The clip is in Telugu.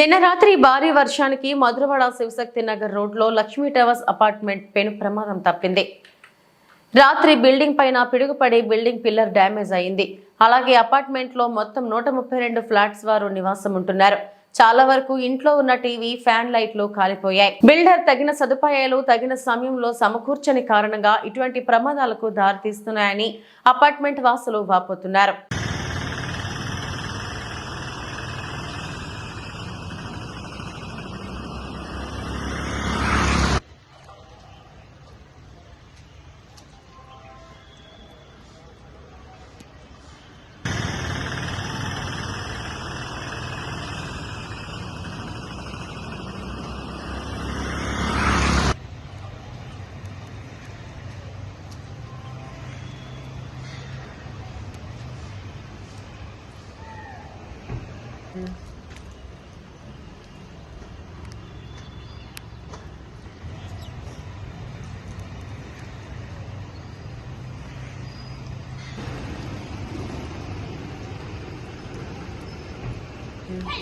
నిన్న రాత్రి భారీ వర్షానికి మధురవాడ శివశక్తి నగర్ రోడ్లో లక్ష్మీ టవర్స్ అపార్ట్మెంట్ పెను ప్రమాదం తప్పింది. రాత్రి బిల్డింగ్ పైన పిడుగుపడి బిల్డింగ్ పిల్లర్ డ్యామేజ్ అయింది. అలాగే అపార్ట్మెంట్లో మొత్తం నూట ముప్పై రెండు ఫ్లాట్స్ వారు నివాసం ఉంటున్నారు. చాలా వరకు ఇంట్లో ఉన్న టీవీ ఫ్యాన్ లైట్లు కాలిపోయాయి. బిల్డర్ తగిన సదుపాయాలు తగిన సమయంలో సమకూర్చని కారణంగా ఇటువంటి ప్రమాదాలకు దారితీస్తున్నాయని అపార్ట్మెంట్ వాసులు వాపోతున్నారు. 嗯。嗯